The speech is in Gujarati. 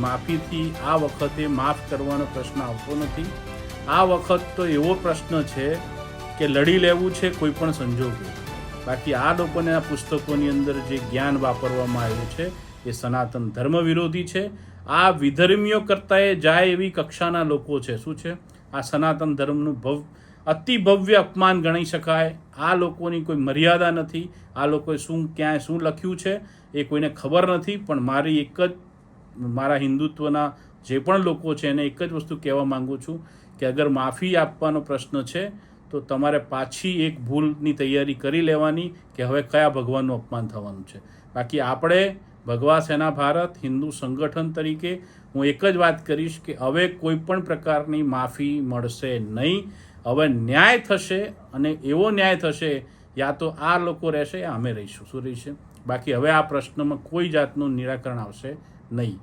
માફીથી આ વખતે માફ કરવાનો પ્રશ્ન આવતો નથી. આ વખત તો એવો પ્રશ્ન છે કે લડી લેવું છે કોઈ પણ સંજોગે. બાકી આ લોકોને આ પુસ્તકોની અંદર જે જ્ઞાન વાપરવામાં આવ્યું છે, એ સનાતન ધર્મ વિરોધી છે. આ વિધર્મીઓ કરતાં એ જાય એવી કક્ષાના લોકો છે. શું છે? આ સનાતન ધર્મનું ભવ, અતિ ભવ્ય અપમાન ગણી શકાય. આ લોકોની કોઈ મર્યાદા નથી. આ લોકોએ શું, ક્યાંય શું લખ્યું છે એ કોઈને ખબર નથી. પણ મારી એક જ મારા હિન્દુત્વના જે પણ લોકો છે એને એક જ વસ્તુ કહેવા માંગુ છું કે અગર માફી આપવાનો પ્રશ્ન છે, તો તમારે પાછી એક ભૂલની તૈયારી કરી લેવાની કે હવે કયા ભગવાનનું અપમાન થવાનું છે. બાકી આપણે ભગવા સેના ભારત, હિન્દુ સંગઠન તરીકે હું એક જ વાત કરીશ કે હવે કોઈ પણ પ્રકારની માફી મળશે નહીં. હવે ન્યાય થશે અને એવો ન્યાય થશે યા તો આ લોકો રહેશે, યા અમે રહીશું. શું રહીશે? બાકી હવે આ પ્રશ્નમાં કોઈ જાતનું નિરાકરણ આવશે નહીં.